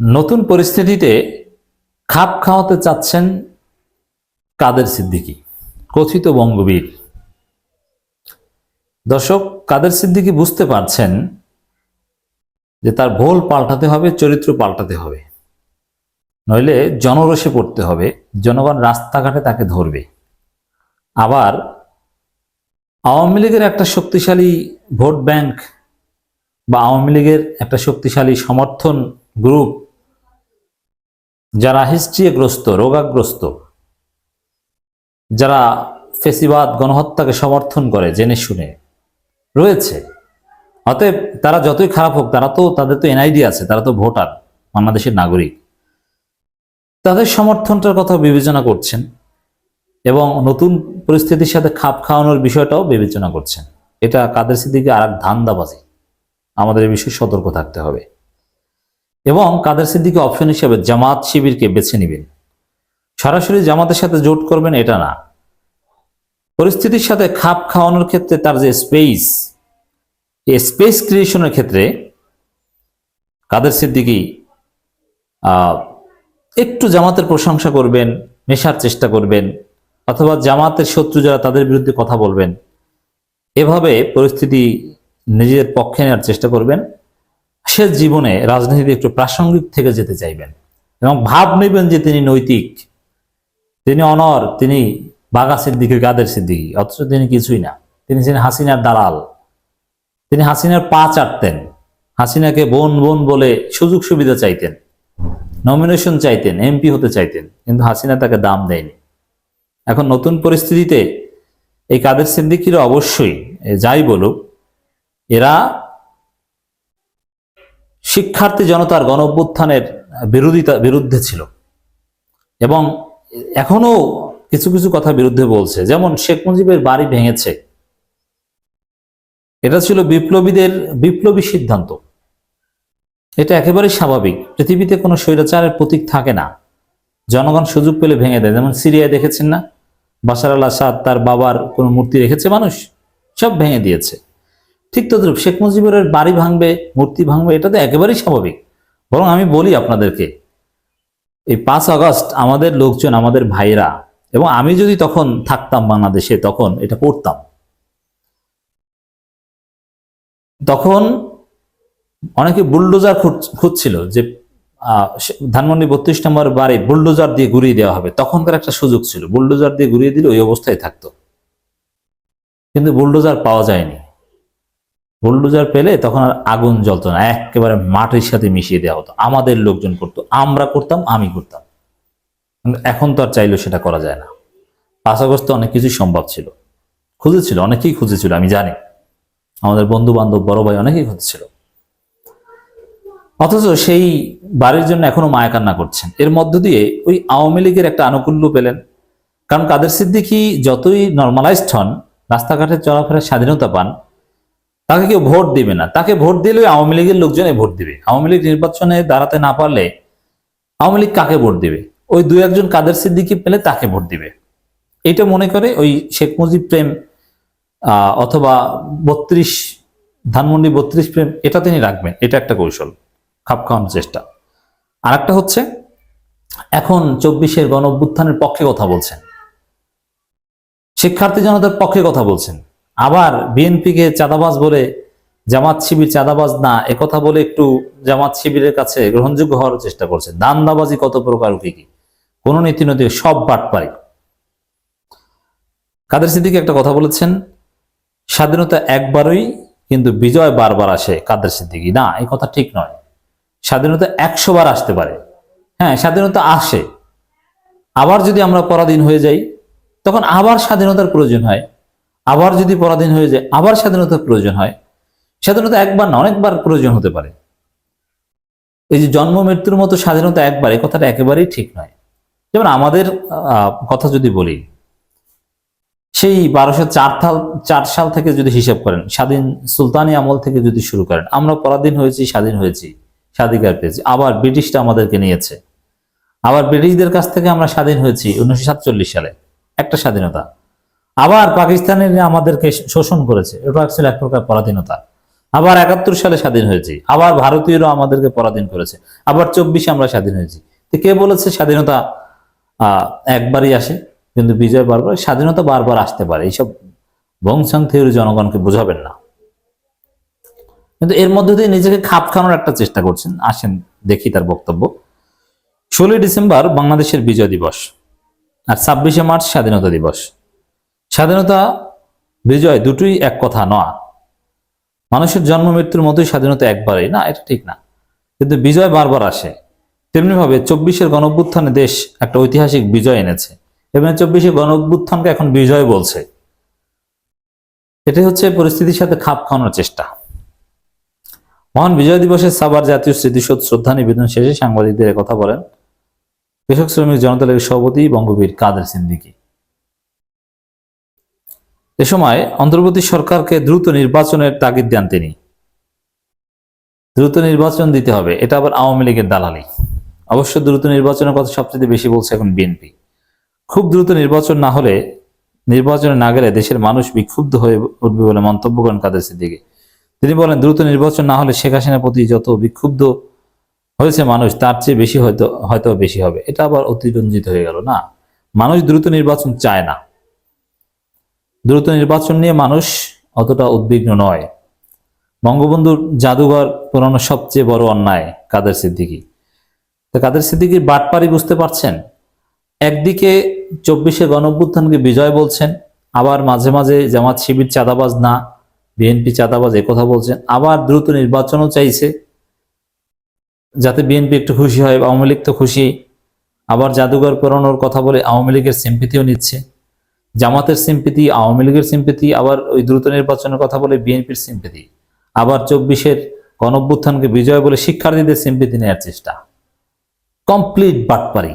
নতুন পরিস্থিতিতে খাপ খাওয়াতে চাচ্ছেন কাদের সিদ্দিকী? কথিত বঙ্গবীর। দর্শক, কাদের সিদ্দিকী বুঝতে পারছেন যে তার ভোল পাল্টাতে হবে, চরিত্র পাল্টাতে হবে। নইলে জনরসে পড়তে হবে, জনগণ রাস্তাঘাটে তাকে ধরবে। আবার আওয়ামী লীগের একটা শক্তিশালী ভোট ব্যাংক বা আওয়ামী লীগের একটা শক্তিশালী সমর্থন গ্রুপ যারা হিস্ট্রিগ্রস্ত রোগাগ্রস্ত, যারা ফেসিবাদ, গণহত্যাকে সমর্থন করে, জেনে শুনে রয়েছে। অতএব তারা যতই খারাপ হোক, তারা তো, তাদের তো এনআইডি আছে, তারা তো ভোটার, বাংলাদেশের নাগরিক। তাদের সমর্থনটার কথা বিবেচনা করছেন এবং নতুন পরিস্থিতির সাথে খাপ খাওয়ানোর বিষয়টাও বিবেচনা করছেন। এটা কাদের সিদ্দিকে আর এক ধান্দাবাজি। আমাদের এই বিষয়ে সতর্ক থাকতে হবে। এবং কাদের সিদ্দিকে অপশন হিসেবে জামাত শিবিরকে বেছে নেবেন। সরাসরি জামাতের সাথে জোট করবেন এটা না। পরিস্থিতির সাথে খাপ খাওয়ানোর ক্ষেত্রে তার যে স্পেস এই স্পেস ক্রিয়েশনের ক্ষেত্রে কাদের সিদ্দিকি একটু জামাতের প্রশংসা করবেন মেশার চেষ্টা করবেন, অথবা জামাতের শত্রু যারা তাদের বিরুদ্ধে কথা বলবেন, এভাবে পরিস্থিতি নিজের পক্ষে নেওয়ার চেষ্টা করবেন। সে জীবনে রাজনীতিতে একটু প্রাসঙ্গিক থেকে যেতে চাইবেন এবং ভাব নেবেন যে তিনি নৈতিক, তিনি অনর, তিনি বাঘা সিদ্দিকি গাদের সিদ্দিকি, অথচ তিনি কিছুই না। তিনি ছিলেন হাসিনার দালাল। তিনি হাসিনার পা চাটতেন। হাসিনাকে বোন বোন বলে সুযোগ সুবিধা চাইতেন নমিনেশন চাইতেন এমপি হতে চাইতেন, কিন্তু হাসিনা তাকে দাম দেয়নি। এখন নতুন পরিস্থিতিতে এই কাদের সিদ্দিকিরা অবশ্যই যাই বলুক, এরা শিক্ষার্থী জনতার গণ অভ্যুত্থানের বিরোধিতা, বিরুদ্ধে ছিল। এবং এখনও কিছু কিছু কথা বিরুদ্ধে বলছে। যেমন শেখ মুজিবের বাড়ি ভেঙেছে। এটা ছিল বিপ্লবীদের, বিপ্লবী সিদ্ধান্ত। এটা একেবারেই স্বাভাবিক। পৃথিবীতে কোনো স্বৈরাচারের প্রতীক থাকে না। জনগণ সুযোগ পেলে ভেঙে দেয়। যেমন সিরিয়ায় দেখেছেন না? বাশার আল আসাদ তার বাবার কোনো মূর্তি রেখেছে মানুষ? সব ভেঙে দিয়েছে। ঠিক তদ্রুপ, শেখ মুজিবের বাড়ি ভাঙবে, মূর্তি ভাঙবে, এটা তো একেবারেই স্বাভাবিক। বরং আমি বলি আপনাদেরকে, এই পাঁচ আগস্ট আমাদের লোকজন, আমাদের ভাইরা এবং আমি যদি তখন থাকতাম বাংলাদেশে, তখন এটা করতাম তখন অনেকে বুলডোজার খুঁজ- খুঁজছিল যে ধানমন্ডি বত্রিশ নম্বর বাড়ি বুলডোজার দিয়ে ঘুরিয়ে দেওয়া হবে। তখনকার একটা সুযোগ ছিল, বুলডোজার দিয়ে ঘুরিয়ে দিলে ওই অবস্থায় থাকতো। কিন্তু বুলডোজার পাওয়া যায়নি। বুলডোজার পেলে তখন আর আগুন জ্বলতো না, একেবারে মাটির সাথে মিশিয়ে দেওয়া হতো। আমাদের লোকজন করতো, আমরা করতাম, আমি করতাম। এখন তো আর চাইলেও সেটা করা যায় না। পাঁচ আগস্টে অনেক কিছুই সম্ভব ছিল। খুঁজেছিল, অনেকেই খুঁজেছিল, আমি জানি। আমাদের বন্ধু বান্ধব বড় ভাই অনেকেই খুঁজেছিল। অথচ সেই বাড়ির জন্য এখনও মায়া কান্না করছেন। এর মধ্য দিয়ে ওই আওয়ামী লীগের একটা আনুকূল্য পেলেন। কারণ কাদের সিদ্দিকি যতই নর্মালাইজড হন, রাস্তাঘাটে চলাফেরার স্বাধীনতা পান তাকে কেউ ভোট দিবে না। তাকে ভোট দিলে আওয়ামী লীগের লোকজনে ভোট দিবে। আওয়ামী লীগ নির্বাচনে দাঁড়াতে না পারলে আওয়ামী লীগ কাকে ভোট দিবে? ওই দু একজন কাদের সিদ্দিকি পেলে তাকে ভোট দিবে। এটা মনে করে ওই শেখ মুজিব প্রেম অথবা বত্রিশ, ধানমন্ডি বত্রিশ প্রেম, এটা তিনি রাখবেন। এটা একটা কৌশল, খাপ খাওয়ানোর চেষ্টা। আর একটা হচ্ছে, এখন চব্বিশের গণ পক্ষে কথা বলছেন। শিক্ষার্থী জনতার পক্ষে কথা বলছেন। আবার বিএনপিকে চাঁদাবাজ বলে জামাত শিবির চাঁদাবাজ না একথা বলে একটু জামাত শিবিরের কাছে গ্রহণযোগ্য হওয়ার চেষ্টা করছে দান্দাবাজি কত প্রকার কি কি? কোন নীতি নদী সব বাটপারি। কাদের সিদ্দিকি একটা কথা বলেছেন, স্বাধীনতা একবারই কিন্তু বিজয় বারবার আসে কাদের সিদ্দিকি? না, এই কথা ঠিক নয়। স্বাধীনতা একশো বার আসতে পারে। হ্যাঁ স্বাধীনতা আসে। আবার যদি আমরা পরাধীন হয়ে যাই, তখন আবার স্বাধীনতার প্রয়োজন হয়। আবার যদি পরাধীন হয়ে যায়, আবার স্বাধীনতার প্রয়োজন হয়। স্বাধীনতা একবার না, অনেকবার প্রয়োজন হতে পারে। এই যে জন্ম, মৃত্যুর মতো স্বাধীনতা একবার এই কথাটা একেবারেই ঠিক নয়। যেমন আমাদের কথা যদি বলি, সেই বারোশো চার সাল চার সাল থেকে যদি হিসাব করেন, স্বাধীন সুলতানি আমল থেকে যদি শুরু করেন, আমরা পরাধীন হয়েছি, স্বাধীন হয়েছি, স্বাধিকার পেয়েছি। আবার ব্রিটিশটা আমাদেরকে নিয়েছে। আবার ব্রিটিশদের কাছ থেকে আমরা স্বাধীন হয়েছি উনিশশো সাতচল্লিশ সালে। একটা স্বাধীনতা। আবার পাকিস্তানের আমাদেরকে শোষণ করেছে। এটা ছিল এক প্রকার পরাধীনতা। আবার একাত্তর সালে স্বাধীন হয়েছি। আবার ভারতীয়রা আমাদেরকে পরাধীন করেছে। আবার চব্বিশে আমরা স্বাধীন হয়েছি। তো কে বলেছে স্বাধীনতা একবারই আসে? কিন্তু বিজয় বারবার, স্বাধীনতা বারবার আসতে পারে। এইসব বংশাং থিওরি জনগণকে বোঝাবেন না। কিন্তু এর মধ্যে দিয়ে নিজেকে খাপ খানোর একটা চেষ্টা করছেন। আসেন, দেখি তার বক্তব্য। ষোলোই ডিসেম্বর বাংলাদেশের বিজয় দিবস। আর ছাব্বিশে মার্চ স্বাধীনতা দিবস। স্বাধীনতা, বিজয় দুটোই এক কথা নয়। মানুষের জন্ম, মৃত্যুর মতোই স্বাধীনতা একবারই না, এটা ঠিক না। কিন্তু বিজয় বারবার আসে। তেমনিভাবে চব্বিশের গণভ্যুত্থানে দেশ একটা ঐতিহাসিক বিজয় এনেছে। এবং চব্বিশে গণভ্যুত্থানকে এখন বিজয় বলছে। এটাই হচ্ছে পরিস্থিতির সাথে খাপ খাওয়ানোর চেষ্টা। মহান বিজয় দিবসে সাবার জাতীয় স্মৃতিসৌধ শ্রদ্ধা নিবেদন শেষে সাংবাদিকদের কথা বলেন। কৃষক শ্রমিক জনতা লীগের সভাপতি বঙ্গবীর কাদের সিদ্দিকী। এ সময় অন্তর্বর্তী সরকারকে দ্রুত নির্বাচনের তাগিদ দেন তিনি। দ্রুত নির্বাচন দিতে হবে, এটা আবার আওয়ামী লীগের দালালি। অবশ্য দ্রুত নির্বাচনের কথা সবচেয়ে বেশি বলছে এখন বিএনপি। খুব দ্রুত নির্বাচন না হলে, নির্বাচনে না গেলে দেশের মানুষ বিক্ষুব্ধ হয়ে উঠবে বলে মন্তব্য করেন কাদের সিদ্দিকী। তিনি বলেন, দ্রুত নির্বাচন না হলে শেখ হাসিনার প্রতি যত বিক্ষুব্ধ হয়েছে মানুষ, তার চেয়ে বেশি হয়তো হয়তো বেশি হবে। এটা আবার অতিরঞ্জিত হয়ে গেল না? মানুষ দ্রুত নির্বাচন চায় না। দ্রুত নির্বাচন নিয়ে মানুষ অতটা উদ্বিগ্ন নয়। বঙ্গবন্ধুর জাদুঘর পুরানো সবচেয়ে বড় অন্যায়, কাদের সিদ্দিকী? তো কাদের সিদ্দিকীর বাটপারি বুঝতে পারছেন? একদিকে চব্বিশে গণঅভ্যুত্থানকে বিজয় বলছেন, আবার মাঝে মাঝে জামাত শিবির চাঁদাবাজ না, বিএনপি চাঁদাবাজ কথা বলছেন, আবার দ্রুত নির্বাচনও চাইছে, যাতে বিএনপি একটু খুশি হয়, আওয়ামী লীগ তো খুশি, আবার জাদুঘর পুরানোর কথা বলে আওয়ামী লীগের সিম্পিতিও নিচ্ছে। জামাতের সিম্পিতি আওয়ামী লীগের সিম্পিতি আবার ওই দ্রুত নির্বাচনের কথা বলে বিএনপির সিম্পিতি আবার চব্বিশের গণভ্যুত্থানকে বিজয় বলে শিক্ষার্থীদের সিম্পিতি নেওয়ার চেষ্টা। কমপ্লিট বাটপারি।